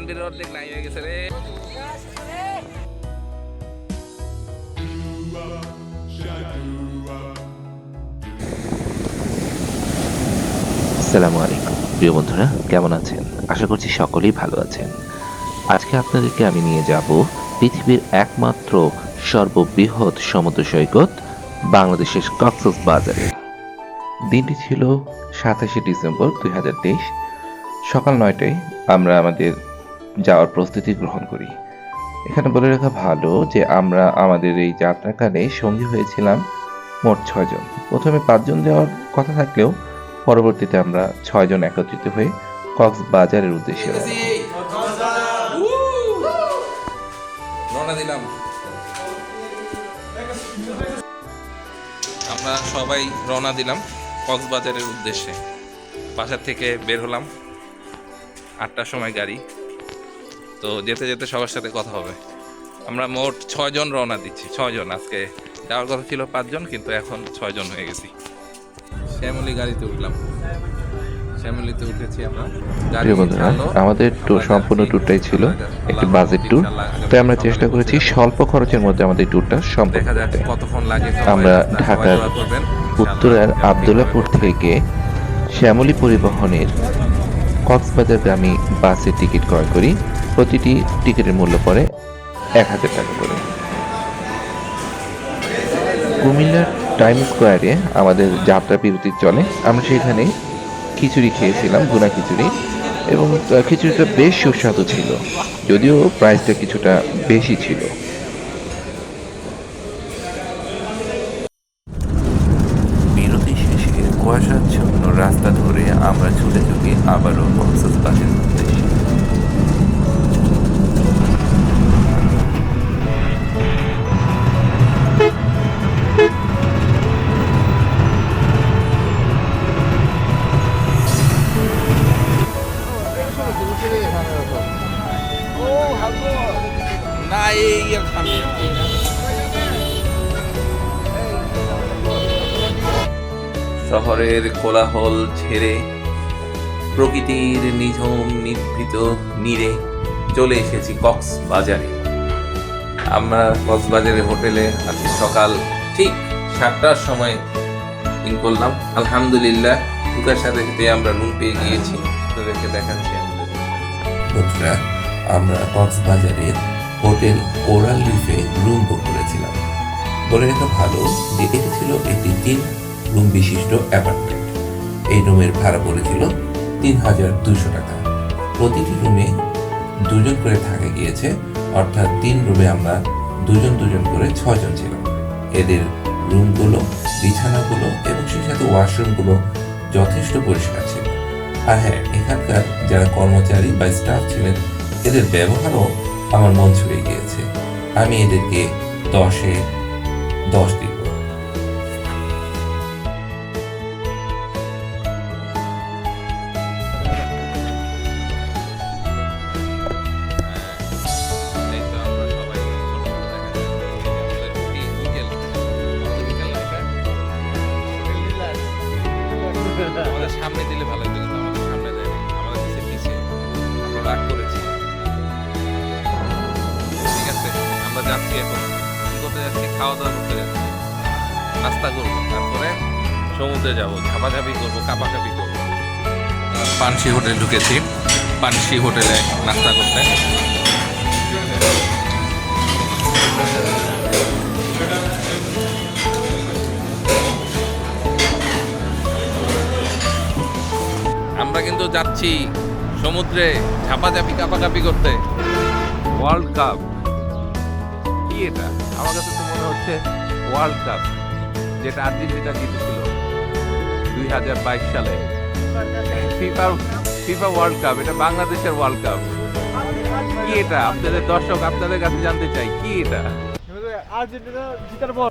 তানবির অর্ধেক নাই হয়ে গেছে রে আলাইকুম। প্রিয় বন্ধুরা, কেমন আছেন? আশা করছি সকলেই ভালো আছেন। আজকে আপনাদেরকে আমি নিয়ে যাব পৃথিবীর একমাত্র সর্ববৃহৎ সমুদ্র সৈকত, বাংলাদেশের কক্সস বাজারে। দিনটি ছিল সাতাশে ডিসেম্বর দুই হাজার তেইশ। সকাল নয়টায় আমরা আমাদের যাওয়ার প্রস্তুতি গ্রহণ করি। এখানে বলে রাখা ভালো যে আমরা আমাদের এই যাত্রাকালে সঙ্গী হয়েছিলাম মোট ছয়জন। প্রথমে পাঁচজন যাওয়ার কথা থাকলেও পরবর্তীতে আমরা ছয়জন একত্রিত হয়ে কক্সবাজারের উদ্দেশ্যে আমরা সবাই রওনা দিলাম কক্সবাজারের উদ্দেশ্যে। বাসার থেকে বের হলাম। আটটার সময় গাড়ি। তো যেতে যেতে সবার সাথে কথা হবে। আমরা মোট ছয়জন রওনা দিচ্ছি ছয়জন। আজকে যাওয়ার কথা ছিল পাঁচজন কিন্তু এখন ছয়জন হয়ে গেছি। শ্যামলি গাড়িতে উঠলাম। শ্যামলিতে উঠেছি আমরা। গাড়ি প্রিয় বন্ধুরা আমাদের ট্যুর সম্পূর্ণ ট্যুরটাই ছিল একটি বাজেট ট্যুর তাই আমরা চেষ্টা করেছি স্বল্প খরচের মধ্যে আমাদের ট্যুরটা যাক করতে কতক্ষণ লাগে সবাই আমরা ঢাকার। উত্তরার আবদুল্লাপুর থেকে শ্যামলী পরিবহনের কক্সবাজারগামী বাসের টিকিট ক্রয় করি। প্রতিটি টিকিটের মূল্য পড়ে এক হাজার টাকা করে। কুমিল্লার টাইম স্কোয়ারে আমাদের যাত্রা বিরতি চলে। আমরা সেখানে খিচুড়ি খেয়েছিলাম, ভুনা খিচুড়ি, এবং খিচুড়িটা বেশ সুস্বাদু ছিল, যদিও প্রাইসটা কিছুটা বেশি ছিল। বিরতি শেষে কুয়াশাচ্ছন্ন রাস্তা ধরে আমরা ছুটে চলি আবারও কক্সবাজারের উদ্দেশ্যে। শহরের কোলাহল ছেড়ে প্রকৃতির নিঝুম নিভৃত নীরে চলে এসেছি কক্সবাজারে। আমরা কক্সবাজারের হোটেলে আজকে সকাল ঠিক সাতটার সময়। ইন করলাম। আলহামদুলিল্লাহ টুকার সাথে সাথে আমরা রুম পেয়ে গিয়েছি। তোদেরকে দেখাচ্ছি আমাদের। বন্ধুরা আমরা কক্সবাজারের হোটেল কোরাল লিফে রুম বুক করেছিলাম। বলে রাখা ভালো যে এটি ছিল একটি তিন রুম বিশিষ্ট অ্যাপার্টমেন্ট। এই রুমের ভাড়া পড়েছিল তিন হাজার দুশো টাকা। প্রতিটি রুমে দুজন করে থাকা গিয়েছে, অর্থাৎ তিন রুমে আমরা দুজন দুজন করে ছজন ছিলাম। এদের রুমগুলো, বিছানাগুলো এবং সেই সাথে ওয়াশরুমগুলো যথেষ্ট পরিষ্কার ছিল। আর হ্যাঁ এখানকার যারা কর্মচারী বা স্টাফ ছিলেন এদের ব্যবহারও আমার মন ছুঁয়ে গিয়েছে। আমি এদেরকে দশে দশ দিব। এই তো আমরা আমরা যাচ্ছি এখন। করতে যাচ্ছি খাওয়া দাওয়া করতে যাচ্ছি। নাস্তা করব, তারপরে সমুদ্রে যাব, ঝাপাঝাপি করব, কাপাকাপি করব। পানসি হোটেল ঢুকেছি। পানসি হোটেলে নাস্তা করতে। আমরা কিন্তু যাচ্ছি সমুদ্রে ঝাপাঝাপি, কাপাকাপি করতে। ওয়ার্ল্ড কাপ এটা? আমার কাছে তো মনে হচ্ছে ওয়ার্ল্ড কাপ যেটা আর্জেন্টিনা জিতেছিল দুই হাজার বাইশ সালে। ফিফা ফিফা ওয়ার্ল্ড কাপ এটা বাংলাদেশের ওয়ার্ল্ড কাপ কি এটা? আপনাদের দর্শক আপনাদের কাছে জানতে চাই কি এটা? আর্জেন্টিনা জিতার পর।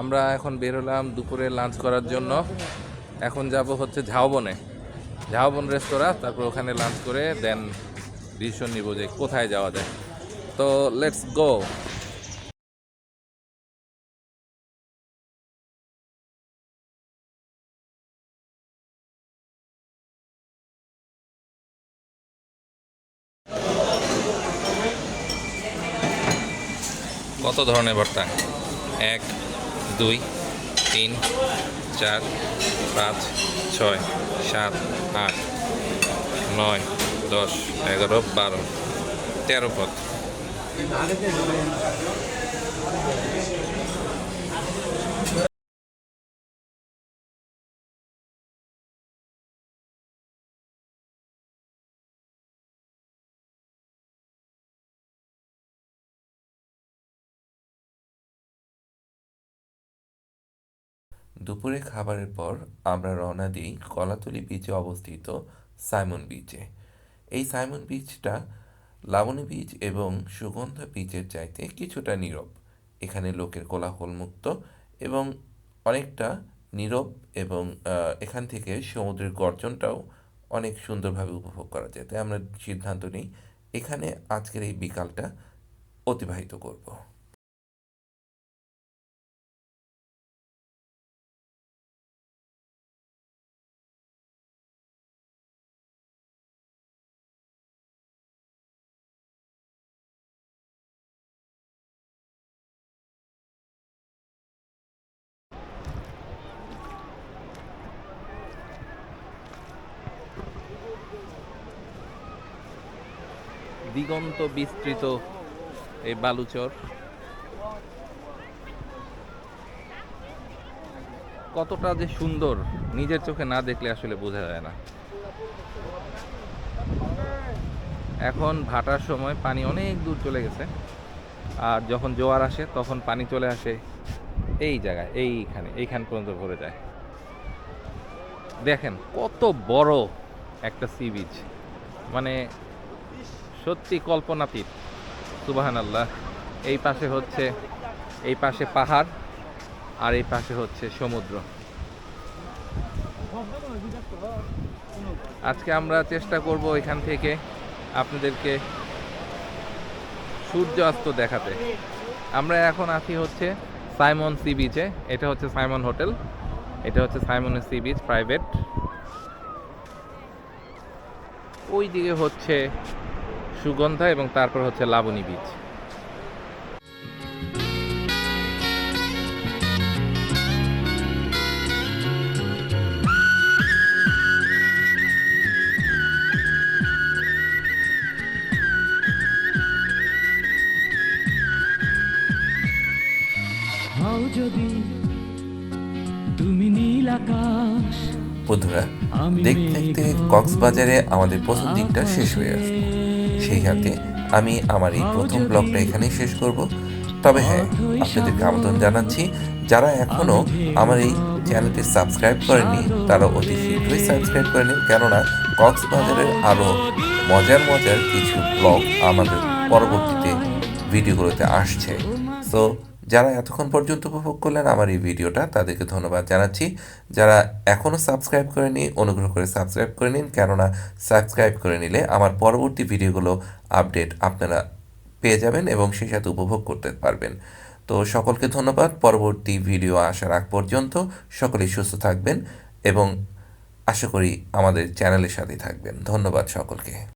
আমরা এখন বেরোলাম দুপুরে লাঞ্চ করার জন্য। এখন যাব হচ্ছে ঝাউবনে। ঝাউবন রেস্তোরাঁ, তারপর ওখানে লাঞ্চ করে দেন ডিসিশন নিব যে কোথায় যাওয়া যায়। তো লেটস গো কত ধরনের ভর্তা? এক, দুই, তিন, চার, পাঁচ ছয় সাত আট নয় দশ এগারো বারো তেরো পদ। দুপুরে খাবারের পর আমরা রওনা দিই কলাতলি বিচে অবস্থিত সাইমন বিচে এই সাইমন বিচটা লাবণী বিচ এবং সুগন্ধা বিচের চাইতে কিছুটা নীরব। এখানে লোকের কোলাহল মুক্ত এবং অনেকটা নীরব এবং এখান থেকে সমুদ্রের গর্জনটাও অনেক সুন্দরভাবে উপভোগ করা যায়। তাই আমরা সিদ্ধান্ত নিই এখানে আজকের এই বিকালটা অতিবাহিত করব। দিগন্ত বিস্তৃত এই বালুচর। কতটা যে সুন্দর, নিজের চোখে না দেখলে আসলে বোঝা যায় না। এখন ভাটার সময় পানি অনেক দূর চলে গেছে। আর যখন জোয়ার আসে, তখন পানি চলে আসে এই জায়গায়, এইখানে, এইখান পর্যন্ত ভরে যায়। দেখেন কত বড় একটা সি বিচ। মানে সত্যি কল্পনাতীত। সুবাহান আল্লাহ এই পাশে হচ্ছে, এই পাশে পাহাড়, আর এই পাশে হচ্ছে সমুদ্র। আজকে আমরা চেষ্টা করব এখান থেকে আপনাদেরকে সূর্যাস্ত দেখাতে। আমরা এখন আছি হচ্ছে সাইমন সি বিচে। এটা হচ্ছে সাইমন হোটেল। এটা হচ্ছে সাইমনের সি বিচ প্রাইভেট। ওই দিকে হচ্ছে সুগন্ধা এবং তারপর হচ্ছে লাবণী বীজ। যদি তুমি নীল আকাশ বন্ধুরা দেখতে দেখতে কক্সবাজারে আমাদের প্রথম দিনটা শেষ হয়ে আসবে সেই সাথে আমি আমার এই প্রথম ব্লগটা এখানেই শেষ করব। তবে হ্যাঁ আপনাদেরকে আমন্ত্রণ জানাচ্ছি, যারা এখনও আমার এই চ্যানেলটি সাবস্ক্রাইব করেনি তারা অতি শীঘ্রই সাবস্ক্রাইব করে নিন। কেননা কক্সবাজারের আরও মজার মজার কিছু ব্লগ আমাদের পরবর্তীতে ভিডিওগুলোতে আসছে। সো যারা এতক্ষণ পর্যন্ত উপভোগ করলেন আমার এই ভিডিওটা, তাদেরকে ধন্যবাদ জানাচ্ছি। যারা এখনও সাবস্ক্রাইব করেনি, অনুগ্রহ করে সাবস্ক্রাইব করে নিন। কেননা সাবস্ক্রাইব করে নিলে আমার পরবর্তী ভিডিওগুলো আপডেট আপনারা পেয়ে যাবেন এবং সেই সাথে উপভোগ করতে পারবেন। তো সকলকে ধন্যবাদ। পরবর্তী ভিডিও আসার আগ পর্যন্ত সকলেই সুস্থ থাকবেন এবং আশা করি আমাদের চ্যানেলের সাথে থাকবেন। ধন্যবাদ সকলকে।